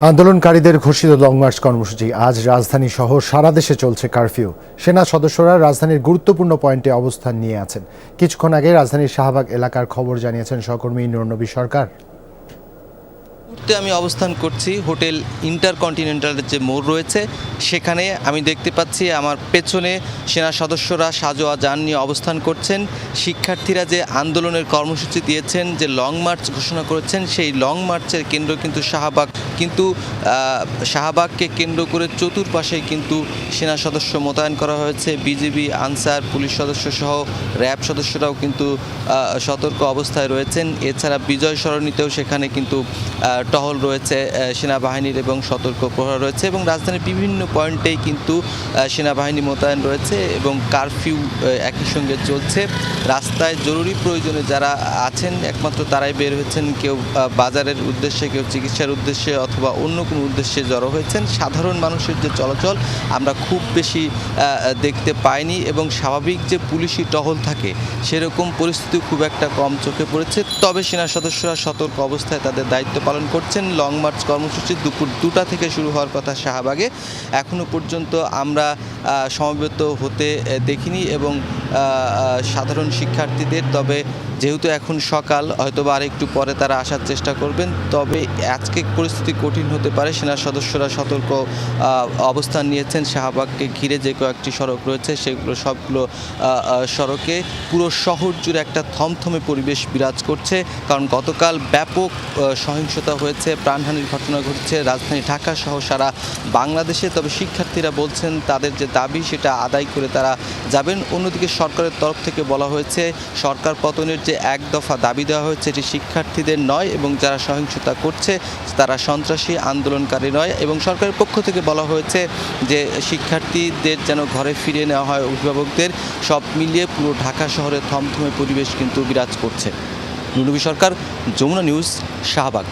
আন্দোলনকারীদের ঘোষিত long March কর্মসূচি আজ রাজধানী সহ সারা দেশে চলছে কারফিউ সেনা সদস্যরা রাজধানীর গুরুত্বপূর্ণ পয়েন্টে অবস্থান নিয়ে আছেন। কিছুক্ষণ আগে রাজধানীর শাহবাগ এলাকার খবর জানিয়েছেন সহকর্মী নূরনবী সরকার। মুহূর্তে আমি অবস্থান করছি হোটেল ইন্টারকন্টিনেন্টালের যে মোড় রয়েছে, সেখানে আমি দেখতে পাচ্ছি আমার পেছনে সেনা সদস্যরা সাজোয়া যান নিয়ে অবস্থান করছেন। শিক্ষার্থীরা যে আন্দোলনের কর্মসূচি দিয়েছেন, যে লং মার্চ ঘোষণা করেছেন, সেই লং মার্চের কেন্দ্র কিন্তু শাহবাগ। কিন্তু শাহবাগকে কেন্দ্র করে চতুর্পাশে কিন্তু সেনা সদস্য মোতায়েন করা হয়েছে। বিজিবি, আনসার, পুলিশ সদস্য সহ র্যাব সদস্যরাও কিন্তু সতর্ক অবস্থায় রয়েছেন। এছাড়া বিজয় সরণিতেও সেখানে কিন্তু টহল রয়েছে সেনাবাহিনীর এবং সতর্ক প্রহরা রয়েছে এবং রাজধানীর বিভিন্ন পয়েন্টেই কিন্তু সেনাবাহিনী মোতায়েন রয়েছে এবং কারফিউ একই সঙ্গে চলছে। রাস্তায় জরুরি প্রয়োজনে যারা আছেন, একমাত্র তারাই বের হয়েছেন। কেউ বাজারের উদ্দেশ্যে, কেউ চিকিৎসার উদ্দেশ্যে অথবা অন্য কোনো উদ্দেশ্যে জড়ো হয়েছেন। সাধারণ মানুষের যে চলাচল, আমরা খুব বেশি দেখতে পাইনি এবং স্বাভাবিক যে পুলিশি টহল থাকে, সেরকম পরিস্থিতি খুব একটা কম চোখে পড়েছে। তবে সেনা সদস্যরা সতর্ক অবস্থায় তাদের দায়িত্ব পালন করছেন লং মার্চ কর্মসূচি দুপুর দুটা থেকে শুরু হওয়ার কথা শাহবাগে। এখনও পর্যন্ত আমরা সমবেত হতে দেখিনি এবং সাধারণ শিক্ষার্থীদের, তবে যেহেতু এখন সকাল হয়তো বা আরেকটু পরে তারা আসার চেষ্টা করবেন, তবে আজকে পরিস্থিতি কঠিন হতে পারে। সেনা সদস্যরা সতর্ক অবস্থান নিয়েছেন। শাহবাগকে ঘিরে যে কয়েকটি সড়ক রয়েছে, সেগুলো সবগুলো সড়কে পুরো শহর জুড়ে একটা থমথমে পরিবেশ বিরাজ করছে। কারণ গতকাল ব্যাপক সহিংসতা হয়েছে। প্রাণহানির ঘটনা ঘটছে, রাজধানী ঢাকা সহ সারা বাংলাদেশে। তবে শিক্ষার্থীরা বলছেন, তাদের যে দাবি সেটা আদায় করে তারা যাবেন। অন্যদিকে সরকারের তরফ থেকে বলা হয়েছে, সরকার পতনের যে এক দফা দাবি দেওয়া হয়েছে, এটি শিক্ষার্থীদের নয় এবং যারা সহিংসতা করছে, তারা সন্ত্রাসী, আন্দোলনকারী নয় এবং সরকারের পক্ষ থেকে বলা হয়েছে যে শিক্ষার্থীদের যেন ঘরে ফিরিয়ে নেওয়া হয় অভিভাবকদের। সব মিলিয়ে পুরো ঢাকা শহরে থমথমে পরিবেশ কিন্তু বিরাজ করছে। নুনবী সরকার, যমুনা নিউজ, শাহবাগ।